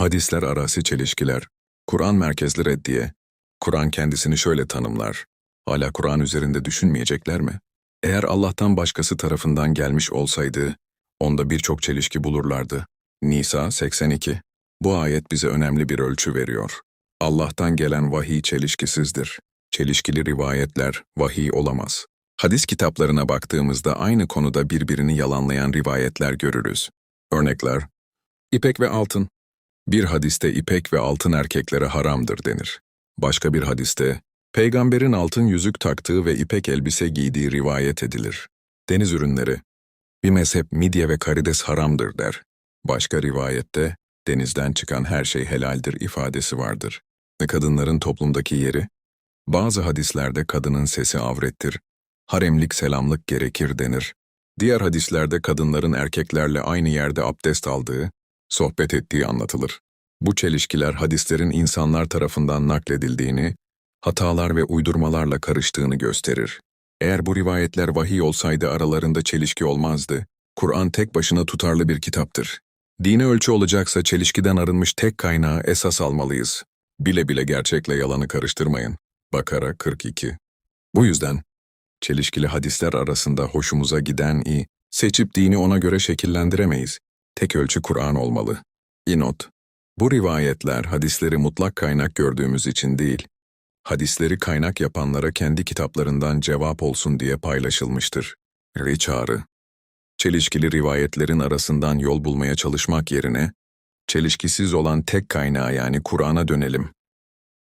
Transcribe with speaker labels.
Speaker 1: Hadisler arası çelişkiler. Kur'an merkezli reddiye. Kur'an kendisini şöyle tanımlar. Hala Kur'an üzerinde düşünmeyecekler mi? Eğer Allah'tan başkası tarafından gelmiş olsaydı, onda birçok çelişki bulurlardı. Nisa 82 Bu ayet bize önemli bir ölçü veriyor. Allah'tan gelen vahiy çelişkisizdir. Çelişkili rivayetler vahiy olamaz. Hadis kitaplarına baktığımızda aynı konuda birbirini yalanlayan rivayetler görürüz. Örnekler İpek ve altın. Bir hadiste ipek ve altın erkeklere haramdır denir. Başka bir hadiste, peygamberin altın yüzük taktığı ve ipek elbise giydiği rivayet edilir. Deniz ürünleri, bir mezhep midye ve karides haramdır der. Başka rivayette, denizden çıkan her şey helaldir ifadesi vardır. Kadınların toplumdaki yeri, bazı hadislerde kadının sesi avrettir, haremlik selamlık gerekir denir. Diğer hadislerde kadınların erkeklerle aynı yerde abdest aldığı, sohbet ettiği anlatılır. Bu çelişkiler hadislerin insanlar tarafından nakledildiğini, hatalar ve uydurmalarla karıştığını gösterir. Eğer bu rivayetler vahiy olsaydı aralarında çelişki olmazdı. Kur'an tek başına tutarlı bir kitaptır. Dine ölçü olacaksa çelişkiden arınmış tek kaynağı esas almalıyız. Bile bile gerçekle yalanı karıştırmayın. Bakara 42 Bu yüzden, çelişkili hadisler arasında hoşumuza giden i, seçip dini ona göre şekillendiremeyiz. Tek ölçü Kur'an olmalı. İnot Bu rivayetler hadisleri mutlak kaynak gördüğümüz için değil, hadisleri kaynak yapanlara kendi kitaplarından cevap olsun diye paylaşılmıştır. Ri çağrı. Çelişkili rivayetlerin arasından yol bulmaya çalışmak yerine, çelişkisiz olan tek kaynağa yani Kur'an'a dönelim.